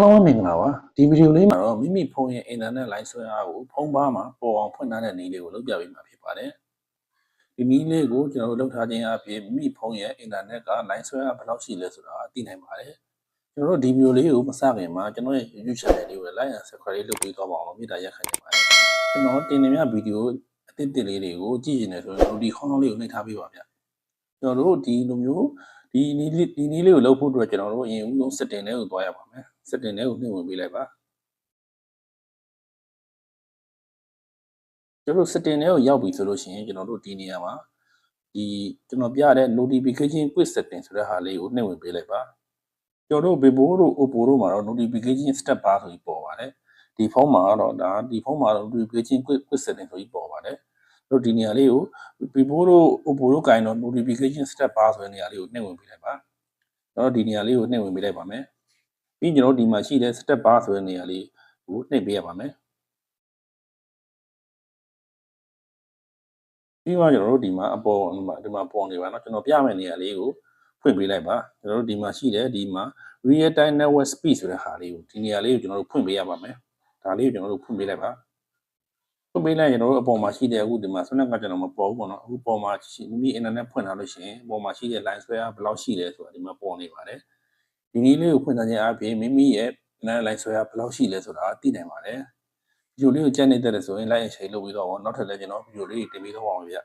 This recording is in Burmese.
အားလုံးမင်္ဂလာပါဒီဗီဒီယိုလေးမှာတော့မိမိဖုန်းရဲ့အင်တာနက်လိုင်းဆွဲအားကိုဖုန်းပါမှာပေါ်အောင်ဖွင့်ထားတဲ့နည်းလေးကိုလုပ်ပြပေးမှာဖြစ်ပါတယ်ဒီနည်းလေးကိုကျွန်တော်တို့လုပ်ထားခြင်းအပြင်မိမိဖုန်းရဲ့အင်တာနက်ကလိုင်းဆွဲအားဘယ်လောက်ရှိလဲဆိုတာသိနိုင်ပါတယ်ကျွန်တော်တို့ဒီဗီဒီယိုလေးကိုမစခင်မှာကျွန်တော်ရဲ့ YouTube channel လေးကို like and subscribe လုပ်ပေးသွားပါအောင်မေတ္တာရက်ခံနေပါတယ်ကျွန်တော်တင်နေမြဗီဒီယိုအသစ်တစ်လေးတွေကိုကြည့်နေတယ်ဆိုရင်ဒီခေါင်းလေးကိုနှိပ်ထားပေးပါဗျကျွန်တော်တို့ဒီလိုမျိုး ဒီနည်းလေးဒီနည်းလေးကိုလုပ်ဖို့အတွက်ကျွန်တော်တို့အရင်ဦးဆုံး setting လေးကိုသွားရပါမယ် setting လေးကိုနှိပ်ဝင်ပေးလိုက်ပါကျွန်တော်တို့ setting လေးကိုရောက်ပြီဆိုလို့ရှိရင်ကျွန်တော်တို့ဒီနေရာမှာဒီကျွန်တော်ပြတဲ့ notification quick setting ဆိုတဲ့ဟာလေးကိုနှိပ်ဝင်ပေးလိုက်ပါကျွန်တော်တို့ Vivo တို့ Oppo တို့မှာတော့ notification step bar ဆိုပြီးပေါ်ပါတယ်ဒီဖုန်းမှာတော့ဒါဒီဖုန်းမှာတော့ notification quick quick setting ဆိုပြီးပေါ်ပါတယ် တို့ဒီနေရာလေးကို before တို့ oppo တို့ကင်တော့ notification step bar ဆိုတဲ့နေရာလေးကိုနှိပ်ဝင်ပေးလိုက်ပါကျွန်တော်ဒီနေရာလေးကိုနှိပ်ဝင်ပေးလိုက်ပါမယ်ပြီးကျွန်တော်ဒီမှာရှိတဲ့ step bar ဆိုတဲ့နေရာလေးကိုနှိပ်ပေးရပါမယ်ပြီးမှကျွန်တော်တို့ဒီမှာအပေါ်ဒီမှာဒီမှာပေါ်နေပါတော့ကျွန်တော်ပြမယ့်နေရာလေးကိုဖွင့်ပေးလိုက်ပါကျွန်တော်တို့ဒီမှာရှိတဲ့ဒီမှာ real time network speed ဆိုတဲ့ဟာလေးကိုဒီနေရာလေးကိုကျွန်တော်တို့ဖွင့်ပေးရပါမယ်ဒါလေးကိုကျွန်တော်တို့ဖွင့်ပေးလိုက်ပါ ဖွင့်ပေးလိုက်ကျွန်တော်တို့အပေါ်မှာရှိတဲ့အခုဒီမှာဆွမ်းကကျွန်တော်မပေါ်ဘူးပေါ့နော်အခုပေါ်မှာရှိမိမိ internet ဖွင့်ထားလို့ရှိရင်ပေါ်မှာရှိတဲ့ line ဆွဲအားဘယ်လောက်ရှိလဲဆိုတာဒီမှာပေါ်နေပါတယ်ဒီနည်းလေးကိုဖွင့်ထားခြင်းအပြင်မိမိရဲ့နားလိုက်ဆွဲရဘယ်လောက်ရှိလဲဆိုတာသိနိုင်ပါတယ်ဗီဒီယိုလေးကိုကြက်နေတတ်တယ်ဆိုရင် like and share လုပ်ပြီးတော့နောက်ထပ်လည်းကျွန်တော်ဗီဒီယိုလေးတင်ပြီးတော့အောင်ဗျ